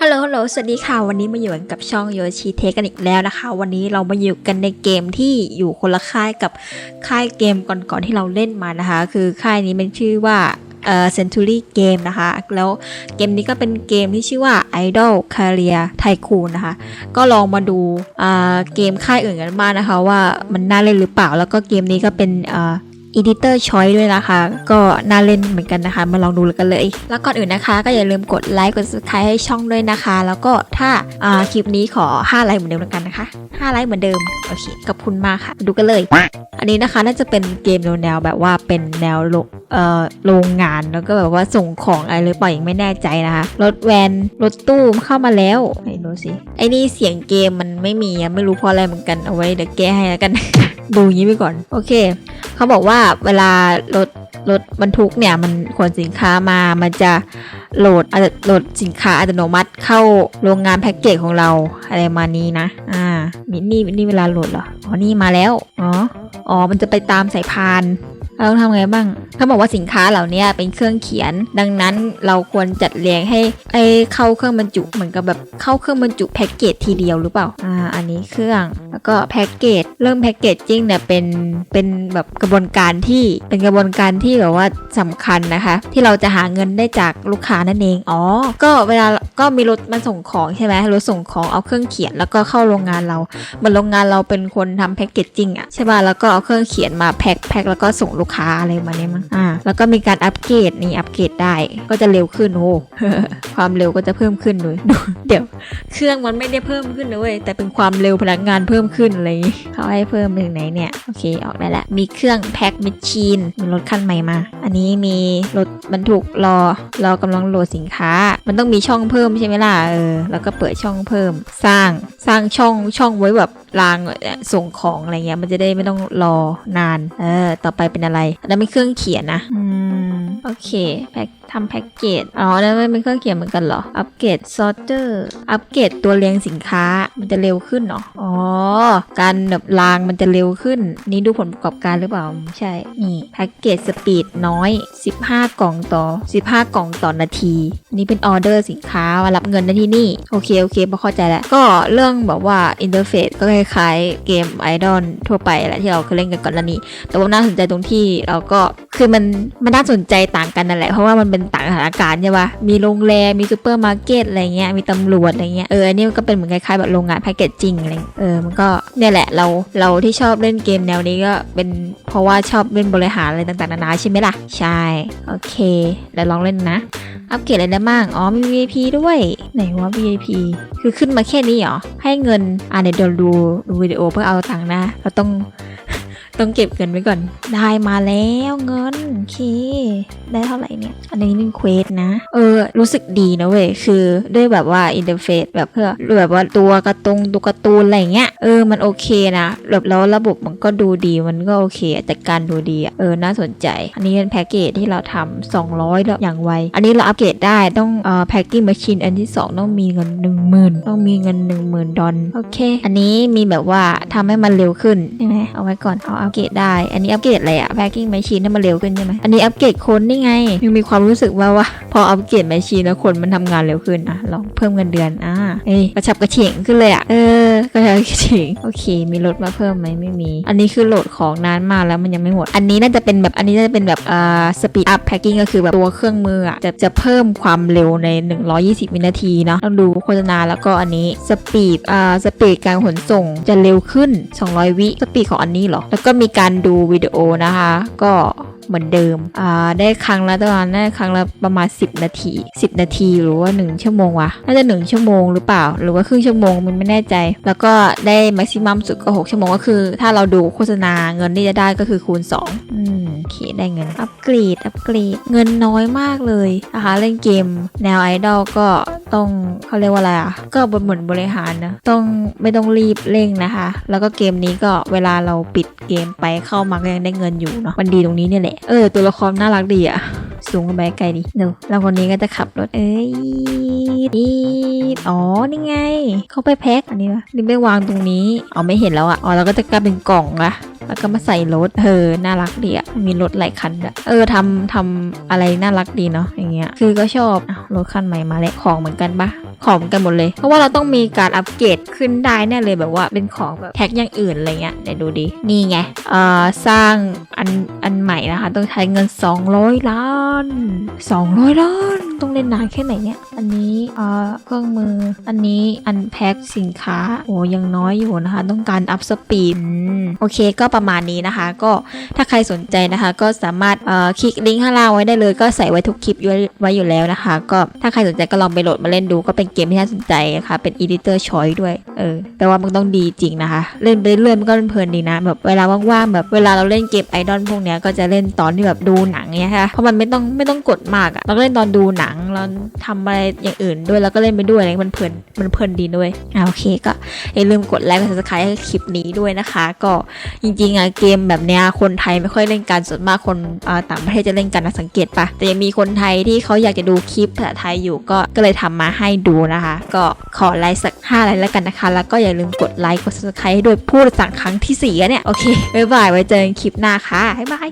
ฮัลโหลฮัลโหล สวัสดีค่ะ วันนี้มาอยู่กันกับช่องโยชิเทกันอีกแล้วนะคะ วันนี้เรามาอยู่กันในเกมที่อยู่คนละค่ายกับค่ายเกมก่อนๆที่เราเล่นมานะคะ คือค่ายนี้เป็นชื่อว่าเอ่อ Century Game นะคะ แล้วเกมนี้ก็เป็นเกมที่ชื่อว่า Idol Career Tycoon นะคะ ก็ลองมาดูเอ่าเกมค่ายอื่นกันบ้างนะคะ ว่ามันน่าเล่นหรือเปล่า แล้วก็เกมนี้ก็เป็นเอ่า Editor Choice ด้วยนะคะ ก็น่าเล่นเหมือนกันนะคะ มาลองดูกันเลย แล้วก่อนอื่นนะคะ ก็อย่าลืมกดไลค์กด subscribe ให้ช่องด้วยนะคะ แล้วก็ถ้าาคลิปนี้ขอ 5 ไลค์เหมือนเดิมแล้วกันนะคะ 5 ไลค์เหมือนเดิม โอเคขอบคุณมากค่ะ ดูกันเลย อันนี้นะคะน่าจะเป็นเกมแนวแบบว่าเป็นแนวโลเอ่อโรงงานแล้วก็แบบว่าส่งของอะไรหรือเปล่ายังไม่แน่ใจนะคะรถแวนรถตู้เข้ามาแล้วไหนดูสิไอ้นี่เสียงเกมมันไม่มีไม่รู้เพราะอะไรเหมือนกันเอาไว้เดี๋ยวแก้ให้แล้วกัน ดูอย่างนี้ไปก่อน โอเค เขาบอกว่าเวลารถรถบรรทุกเนี่ยมันขนสินค้ามา มันจะโหลดอาจจะโหลดสินค้าอัตโนมัติเข้าโรงงานแพ็กเกจของเราอะไรมานี้นะ อ่ามินี่นี่เวลาโหลดเหรอ อ๋อ นี่มาแล้ว อ๋อ อ๋อ มันจะไปตามสายพาน เราต้องทำไงบ้างเขาบอกว่าสินค้าเหล่านี้เป็นเครื่องเขียน ดังนั้นเราควรจัดเรียงให้ไอเข้าเครื่องบรรจุเหมือนกับแบบเข้าเครื่องบรรจุแพ็กเกจทีเดียวหรือเปล่าอ่าอันนี้เครื่องแล้วก็แพ็กเกจเรื่องแพ็กเกจจิ้งเนี่ยเป็นเป็นแบบกระบวนการที่เป็นกระบวนการที่แบบว่าสำคัญนะคะ ที่เราจะหาเงินได้จากลูกค้านั่นเองอ๋อก็เวลาก็มีรถมาส่งของใช่ไหมรถส่งของเอาเครื่องเขียนแล้วก็เข้าโรงงานเราเหมือนโรงงานเราเป็นคนทำแพ็กเกจจิ้งอะใช่ป่ะแล้วก็เอาเครื่องเขียนมาแพ็คแพ็คแล้วก็ส่งลูกค้าอะไรมาเนี่ยมั้งอ่าแล้วก็มีการอัปเกรดนี่อัปเกรดได้ก็จะเร็วขึ้นโอ้ความเร็วก็จะเพิ่มขึ้นด้วยเดี๋ยว เครื่องมันไม่ได้เพิ่มขึ้นนะเว้ยแต่เป็นความเร็วพนักงานเพิ่มขึ้นอะไรอย่างงี้เขาให้เพิ่มไปถึงไหนเนี่ยโอเคออกได้ล้วมีเครื่องแพ็คมิชชีนมีรถคันใหม่มา อันนี้มีรถบรรทุกรอรอกำลังโหลดสินค้า มันต้องมีช่องเพิ่มใช่ไหมล่ะเออแล้วก็เปิดช่องเพิ่ม สร้างสร้างช่องช่องไว้แบบรางเอ่อส่งของอะไรเงี้ยมันจะได้ไม่ต้องรอนานเออต่อไปเป็นอะไรอันนั้นเป็นเครื่องเขียนนะ อืม โอเค แพ็คทำแพ็กเกจ อ๋อนั่นไม่เป็นเครื่องเขียนเหมือนกันเหรอ อัปเกรดซอร์เตอร์ อัปเกรดตัวเรียงสินค้า มันจะเร็วขึ้นเนาะอ๋อ การแบบรางมันจะเร็วขึ้น นี่ดูผลประกอบการหรือเปล่า ใช่ นี่แพ็กเกจสปีดน้อย 15 กล่องต่อ 15 กล่องต่อนาที นี่เป็นออเดอร์สินค้ามารับเงินได้ที่นี่ โอเค โอเคพอเข้าใจแล้ว ก็เรื่องแบบว่าอินเทอร์เฟซก็คล้ายๆเกมไอดอลทั่วไปแหละที่เราเคยเล่นกันก่อนหน้านี้ แต่ว่าน่าสนใจตรงที่เราก็คือมันมันน่าสนใจต่างกันนั่นแหละเพราะว่ามันเป็นต่างสถานการณ์ใช่ปะมีโรงแรมมีซูเปอร์มาร์เก็ตอะไรเงี้ยมีตำรวจอะไรเงี้ยเอออันนี้มันก็เป็นเหมือนคล้ายๆแบบโรงงานแพคเกจจิ้งอะไรเออมันก็เนี่ยแหละเราเราที่ชอบเล่นเกมแนวนี้ก็เป็นเพราะว่าชอบเล่นบริหารอะไรต่างๆนานาใช่ไหมล่ะใช่โอเคแล้วลองเล่นนะอัปเกรดอะไรได้บ้างอ๋อมี VIP ด้วยไหนว่า VIP คือขึ้นมาแค่นี้เหรอให้เงินอ่าเดี๋ยวดูดูวิดีโอเพื่อเอาตังค์นะเราต้อง ต้องเก็บเงินไว้ก่อน ได้มาแล้วเงินโอเค ได้เท่าไหร่เนี่ย อันนี้เป็นเควสนะ เออ รู้สึกดีนะเว้ย คือด้วยแบบว่าอินเทอร์เฟซแบบเพื่อแบบว่าตัวกระตงตัวการ์ตูนอะไรเงี้ย เออ มันโอเคนะแบบแล้วระบบมันก็ดูดี มันก็โอเคอะจัดการดูดี เออ น่าสนใจ อันนี้เป็นแพ็กเกจที่เราทำ200 แล้วอย่างไว อันนี้เราอัปเกรดได้ ต้องเอ่อแพ็กกิ้งมาชินอันที่ 2 ต้องมีเงิน 10,000 ต้องมีเงิน 10,000 ดอล โอเค อันนี้มีแบบว่าทำให้มันเร็วขึ้นใช่ไหมเอาไว้ก่อน เอาอัปเกรดได้ อันนี้อัปเกรดอะไรอะแพ็กกิ้งมาชินให้มันเร็วขึ้นใช่ไหมอันนี้อัปเกรดคนนี่ไงยังมีความรู้สึกว่าว่าพออัปเกรดแมชชีนแล้วคนมันทำงานเร็วขึ้นอะลองเพิ่มเงินเดือนอ่าเอ้ยกระฉับกระเฉงขึ้นเลยอะเออกระฉับกระเฉงโอเค มีรถมาเพิ่มไหมไม่มี อันนี้คือโหลดของนานมากแล้วมันยังไม่หมด อันนี้น่าจะเป็นแบบอันนี้น่าจะเป็นแบบอ่าสปีดอัพแพ็กกิ้งก็คือแบบตัวเครื่องมืออะจะจะเพิ่มความเร็วใน 120 วินาทีเนาะต้องดูโฆษณาแล้วก็อันนี้สปีดอ่าสปีดการขนส่งจะเร็วขึ้น 200 วิสปีดของอันนี้เหรอแล้วก็มีการดูวิดีโอนะคะ ก็เหมือนเดิม อ่า ได้ครั้งละประมาณได้ครั้งละประมาณ 10 นาที 10 นาทีหรือว่า 1 ชั่วโมงวะ น่าจะ 1 ชั่วโมงหรือเปล่า หรือว่าครึ่งชั่วโมงมันไม่แน่ใจ แล้วก็ได้แม็กซิมัมสุดก็ 6 ชั่วโมงก็คือ ถ้าเราดูโฆษณาเงินที่จะได้ก็คือคูณ 2 อืม โอเค ได้เงิน อัปเกรด อัปเกรด เงินน้อยมากเลยนะคะ เล่นเกม แนวไอดอลก็ ต้องเขาเรียกว่าอะไรอะ ก็บนเหมือนบริหารนะ ต้องไม่ต้องรีบเร่งนะคะ แล้วก็เกมนี้ก็เวลาเราปิดเกมไปเข้ามาก็ยังได้เงินอยู่เนาะ มันดีตรงนี้เนี่ยแหละ เออ ตัวละครน่ารักดีอะ สูงกันไปไกลดีดูแล้วคนนี้ก็จะขับรถเอ้ยอีดอ๋อนี่ไง เขาไปแพ็คอันนี้วะนี่ไม่วางตรงนี้อ๋อไม่เห็นแล้วอะอ๋อเราก็จะกลายเป็นกล่องละแล้วก็มาใส่รถเออน่ารักดีอะมีรถหลายคันอะเออทำทำอะไรน่ารักดีเนาะอย่างเงี้ยคือก็ชอบรถคันใหม่มาแล้วของเหมือนกันปะ ของกันหมดเลย เพราะว่าเราต้องมีการอัปเกรดขึ้นได้แน่เลยแบบว่าเป็นของแบบแพ็คอย่างอื่นอะไรเงี้ยเดี๋ยวดูดินี่ไงเอ่อสร้างอันอันใหม่นะคะ ต้องใช้เงิน 200 ล้าน 200 ล้าน ต้องเล่นนานแค่ไหนเนี่ย อันนี้เอ่อเครื่องมือ อันนี้อันแพ็คสินค้า โอ้ยังน้อยอยู่นะคะ ต้องการอัพสปีดโอเคก็ประมาณนี้นะคะ ก็ถ้าใครสนใจนะคะ ก็สามารถเอ่อคลิกลิงก์ข้างล่างไว้ได้เลย ก็ใส่ไว้ทุกคลิปไว้อยู่แล้วนะคะ ก็ถ้าใครสนใจก็ลองไปโหลดมาเล่นดู ก็เป็นเกมที่น่าสนใจนะคะ เป็น editor choice ด้วย เออ แต่ว่ามันต้องดีจริงนะคะ เล่นไปเรื่อยมันก็เพลินดีนะ แบบเวลาว่างๆแบบเวลาเราเล่นเกมไอดอลพวกเนี้ยก็จะเล่นตอนที่แบบดูหนังเนี้ยค่ะเพราะมันไม่ต้องไม่ต้องกดมากอะเราก็เล่นตอนดูหนังเราทำอะไรอย่างอื่นด้วยแล้วก็เล่นไปด้วยอะไรมันเพลินมันเพลินดีด้วยอ่าโอเคก็อย่าลืมกดไลค์กด subscribe ให้คลิปนี้ด้วยนะคะ ก็จริงๆอะเกมแบบเนี้ยคนไทยไม่ค่อยเล่นกันส่วนมากคนต่างประเทศจะเล่นกันนะสังเกตปะแต่ยังมีคนไทยที่เขาอยากจะดูคลิปภาษาไทยอยู่ก็ก็เลยทำมาให้ดูนะคะ ก็ขอไลค์สัก5ไลค์แล้วกันนะคะ แล้วก็อย่าลืมกดไลค์กด subscribe ให้ด้วยพูดสั่งครั้งที่สี่เนี่ยโอเคบ๊ายบายไว้เจอกันคลิปหน้าค่ะบ๊ายบาย